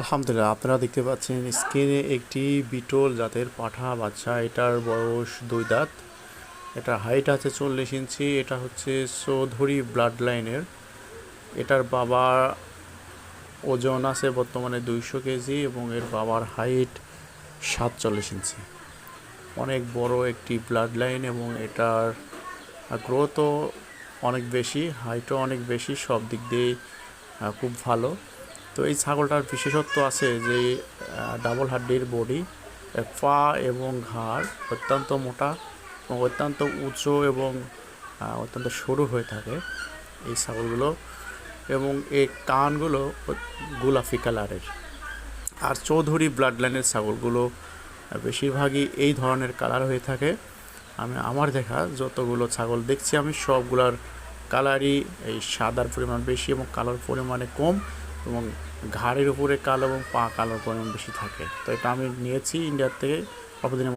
আলহামদুলিল্লাহ, আপনারা দেখতে পাচ্ছেন স্ক্রিনে একটি বিটল জাতের পাঠা বাচ্চা। এটার বয়স দুই দাঁত। এটার হাইট আছে চল্লিশ ইঞ্চি। এটা হচ্ছে চৌধুরী ব্লাড লাইনের এটার বাবার ওজন আছে বর্তমানে দুইশো কেজি এবং এর বাবার হাইট সাতচল্লিশ ইঞ্চি। অনেক বড় একটি ব্লাড লাইন এবং এটার গ্রোথও অনেক বেশি হাইটও অনেক বেশি, সব দিক দিয়েই খুব ভালো। তো এই ছাগলটার বিশেষত্ব আছে যে ডাবল হাড্ডির বডি পা এবং ঘাড় অত্যন্ত মোটা এবং অত্যন্ত উঁচু এবং অত্যন্ত সরু হয়ে থাকে এই ছাগলগুলো এবং এই কানগুলো গোলাপি কালারের। আর চৌধুরী ব্লাড লাইনের ছাগলগুলো বেশিরভাগই এই ধরনের কালার হয়ে থাকে। আমি, আমার দেখা যতগুলো ছাগল দেখছি আমি সবগুলোর কালারই এই সাদার পরিমাণ বেশি এবং কালোর পরিমাণে কম। এবং ঘাড়ের উপরে কালো এবং পা কালো পরিমাণ বেশি থাকে। তো এটা আমি নিয়েছি ইন্ডিয়ার থেকে অল্পদিনের